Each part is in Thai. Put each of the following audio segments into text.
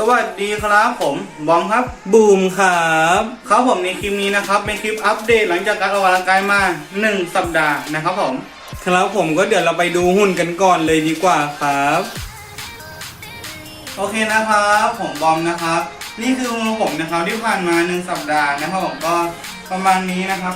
สวัสดีครับผมบอมครับ บูมครับครับผมในคลิปนี้นะครับเป็นคลิปอัปเดตหลังจากการออกกำลังกายมา 1 สัปดาห์นะครับผม ครับผมก็เดี๋ยวเราไปดูหุ่นกันก่อนเลยดีกว่าครับ โอเคนะครับ ผมบอมนะครับ นี่คือของผมนะครับที่ผ่านมา 1 สัปดาห์นะครับผมก็ประมาณนี้นะครับ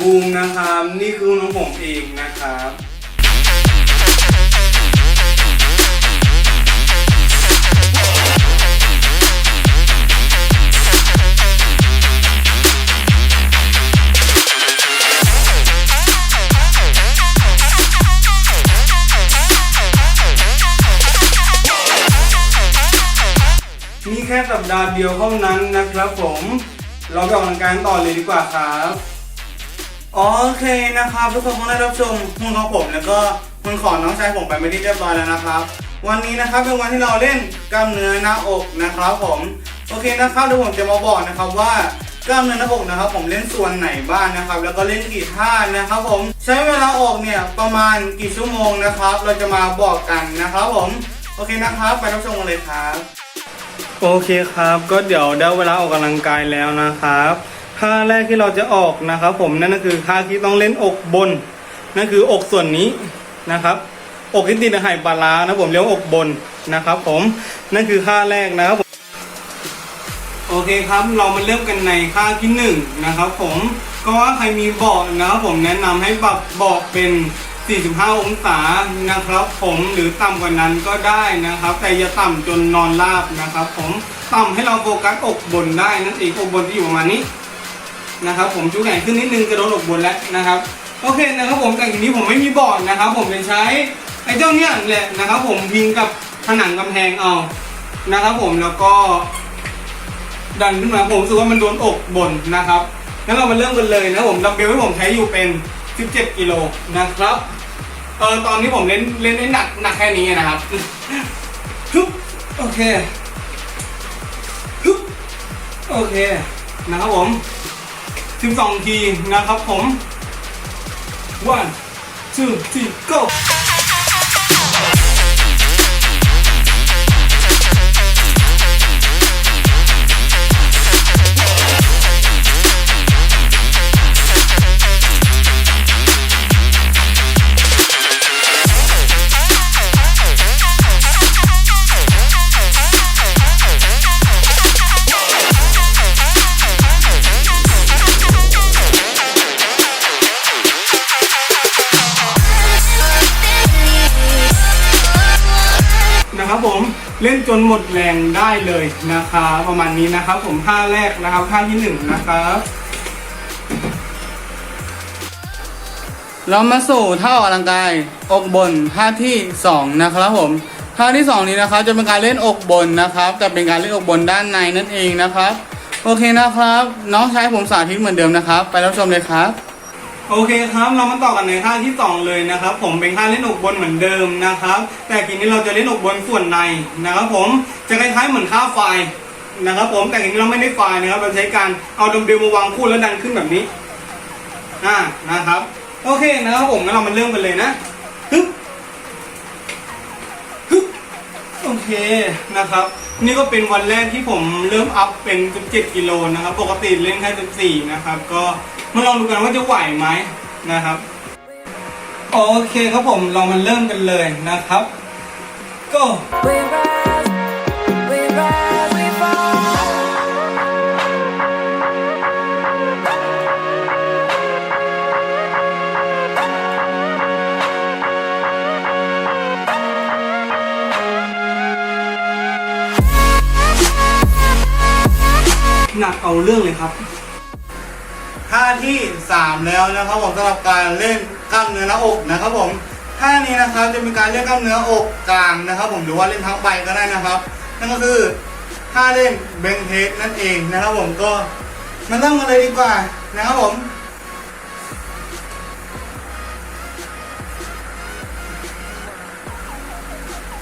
บูมนะครับ นี่คือน้องผมเองนะครับนี่แค่สัปดาห์เดียวเท่านั้นนะครับผม เราไปออกกำลังกายต่อเลยดีกว่าครับ โอเคนะครับ ทุกคนคงได้รับชมหุ่นของผมแล้วก็หุ่นของน้องชายผมไปไม่ที่เรียบร้อยแล้วนะครับ วันนี้นะครับเป็นวันที่เราเล่นกล้ามเนื้อหน้าอกนะครับผมโอเคนะครับเดี๋ยวผมจะมาบอกนะครับว่ากล้ามเนื้อหน้าอกนะครับ ผมเล่นส่วนไหนบ้างนะครับ แล้วก็เล่นกี่ท่านะครับ ผมใช้เวลาออกเนี่ยประมาณกี่ชั่วโมงนะครับ เราจะมาบอกกันนะครับ ผมโอเคนะครับ ไปรับชมกันเลยครับ โอเคครับ ก็เดี๋ยวได้เวลาออกกำลังกายแล้วนะครับ ท่าแรกที่เราจะออกนะครับ ผมนั่นก็คือท่าที่ต้องเล่นอกบน นั่นคืออกส่วนนี้นะครับ อกที่ติดกับไหปลาร้านะผมเรียกว่าอกบนนะครับ ผมนั่นคือท่าแรกนะครับผมโอเคครับเรามาเริ่มกันในท่าที่หนึ่งนะครับผมก็ว่าใครมีเบาะนะครับผมแนะนำให้ปรับเบาะเป็น 45 องศานะครับ ผมหรือต่ำกว่านั้นก็ได้นะครับ แต่อย่าต่ำจนนอนราบนะครับ ผมต่ำให้เราโฟกัสอกบนได้นั่นเองอกบนที่อยู่ประมาณนี้ นะครับผมชูแขนขึ้นนิดนึงกระโดดอกบนแล้วนะครับโอเคนะครับผมแต่ทีนี้ผมไม่มีบอร์ดนะครับ ผมจะใช้ไอ้เจ้าเนี้ยแหละนะครับ ผมพิงกับผนังกำแพงเอานะครับ ผมแล้วก็ ดันขึ้นมาผมรู้สึกว่ามันโดนอกบนนะครับงั้นเรามาเริ่มกันเลยนะผมดัมเบลที่ผมใช้อยู่เป็น 17กิโลนะครับเออตอนนี้ผมเล่นเล่นได้หนักหนักแค่นี้นะครับฮึบโอเคฮึบโอเคนะครับผม 12 ทีนะครับผม one two three go เล่นจนหมดแรงได้เลยนะครับประมาณนี้นะครับผมท่าแรกนะครับท่าที่หนึ่งนะครับเรามาสู่ท่าออกกำลังกายอกบนท่าที่2นะครับผมท่าที่2นี้นะครับจะเป็นการเล่นอกบนนะครับแต่เป็นการเล่นอกบนด้านในนั่นเองนะครับ โอเคนะครับ น้องชายผมสาธิตเหมือนเดิมนะครับ ไปรับชมเลยครับ โอเคครับเรามาต่อกันในท่าที่สองเลยนะครับ ผมเป็นท่าเล่นอกบนเหมือนเดิมนะครับ แต่ทีนี้เราจะเล่นอกบนส่วนในนะครับ ผมจะคล้ายๆเหมือนท่าไฟนะครับ ผมแต่ทีนี้เราไม่ได้ไฟนะครับเราใช้การเอาดมเบลมาวางคู่แล้วดันขึ้นแบบนี้อ่านะครับ โอเคนะครับผมงั้นเรามาเริ่มกันเลยนะฮึบฮึบ โอเคนะครับ นี่ก็เป็นวันแรกที่ผมเริ่มอัพเป็น 17 กิโลนะครับ ปกติเล่นแค่14 นะครับ ก็มาลองดูกันว่าจะไหวไหมนะครับ โอเคครับผม เรามาเริ่มกันเลยนะครับ go หนักเอาเรื่องเลยครับท่าที่ 3 แล้วนะครับผมสำหรับการเล่นกล้ามเนื้อหน้าอกนะครับผมท่านี้นะครับจะเป็นการเล่นกล้ามเนื้ออกกลางนะครับ ผมหรือว่าเล่นทั้งใบก็ได้นะครับ นั่นก็คือท่าเล่นเบนเทสนั่นเองนะครับผมก็มาเริ่มกันเลยดีกว่านะครับผม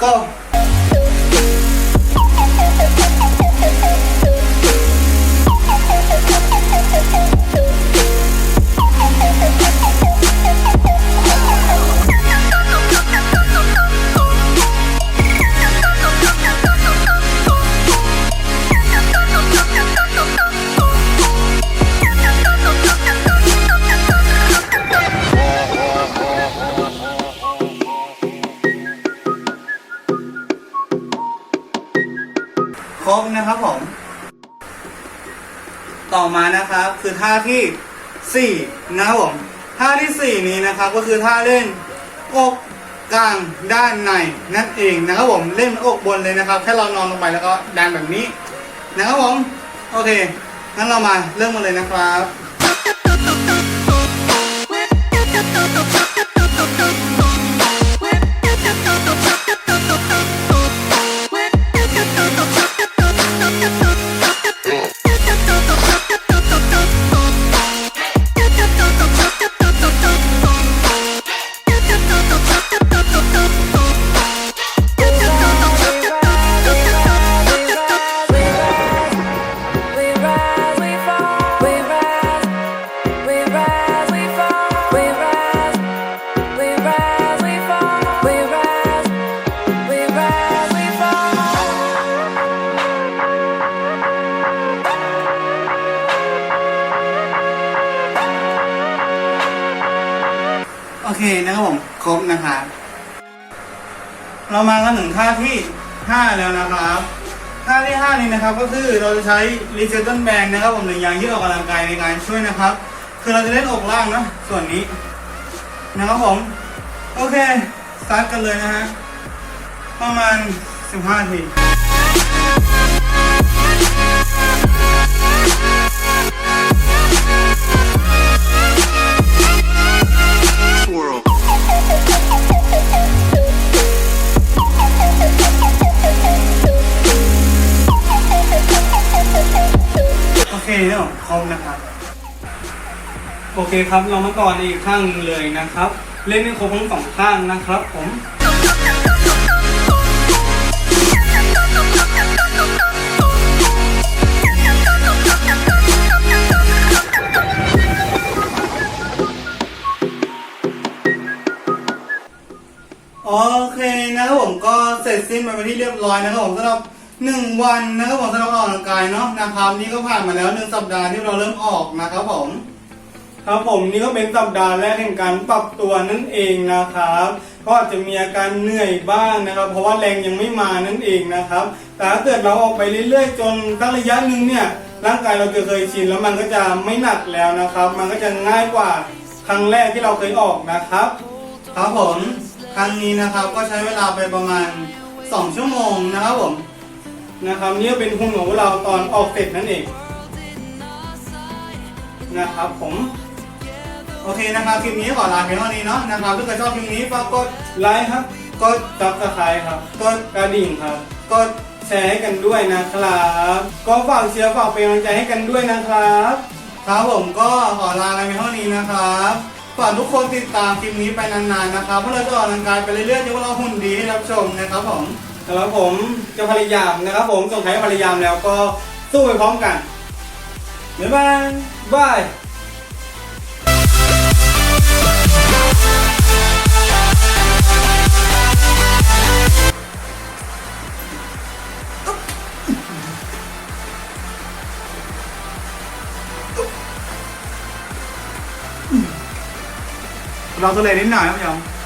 ก็ ครับคือท่าที่สี่นะครับผมท่าที่สี่นี้นะครับก็คือท่าเล่นอกกลางด้านในนั่นเองนะครับผมเล่นอกบนเลยนะครับแค่เรานอนลงไปแล้วก็ดันแบบนี้นะครับผมโอเคงั้นเรามาเริ่มกันเลยนะครับ เคนะครับผมครบนะครับเรามากันถึงท่าที่ห้าแล้วนะครับท่าที่ห้านี้นะครับก็คือเราจะใช้รีเซตเทิลแบนนะครับผมหนึ่งอย่างยืดออกกำลังกายในการช่วยนะครับ คือเราจะเล่นอกล่างนะส่วนนี้นะครับผมโอเคสตาร์ทกันเลยนะฮะประมาณ 15ที โอเคครับเรามาก่อนอีกข้างหนึงเลยนะครับ เล่นให้ครบทั้งสองข้างนะครับผม โอเคนะครับผมก็เสร็จสิ้นไปเป็นที่เรียบร้อยนะครับผมสำหรับหนึ่งวันนะครับผมสำหรับออกกำลังกายเนาะนะครับ นี่ก็ผ่านมาแล้วหนึ่งสัปดาห์ที่เราเริ่มออกนะครับผม ครับผมนี่ก็เป็นสัปดาห์แรกแห่งการปรับตัวนั่นเองนะครับ ก็อาจจะมีอาการเหนื่อยบ้างนะครับ เพราะว่าแรงยังไม่มานั่นเองนะครับ แต่ถ้าเกิดเราออกไปเรื่อยๆ จนสักระยะหนึ่งเนี่ยร่างกายเราจะเคยชินแล้วมันก็จะไม่หนักแล้วนะครับ มันก็จะง่ายกว่าครั้งแรกที่เราเคยออกนะครับ ครับผมครั้งนี้นะครับก็ใช้เวลาไปประมาณ 2 ชั่วโมงนะครับผมนะครับนี่เป็นหุ่นของเราตอนออกเสร็จนั่นเองนะครับผม โอเคนะครับคลิปนี้ขอลาเพียงเท่านี้เนาะนะครับถ้าเกิดชอบคลิปนี้ฝากกดไลค์ครับ กดซับสไครต์ครับกดกระดิ่งครับกดแชร์ให้กันด้วยนะครับ ก็ฝากเชียร์ฝากเป็นกำลังใจให้กันด้วยนะครับครับผมก็ขอลากันเท่านี้นะครับฝากทุกคนติดตามคลิปนี้ไปนานๆนะครับเพราะเราจะออกกำลังกายไปเรื่อยๆจนกว่าเราหุ่นดีให้รับชมนะครับผมสำหรับผมจะพยายามนะครับ ผมส่งท้ายพยายามแล้วก็สู้ไปพร้อมกันบ๊ายบายบาย เราตัวเลยนิดหน่อยครับผู้ชมหนึ่งสอง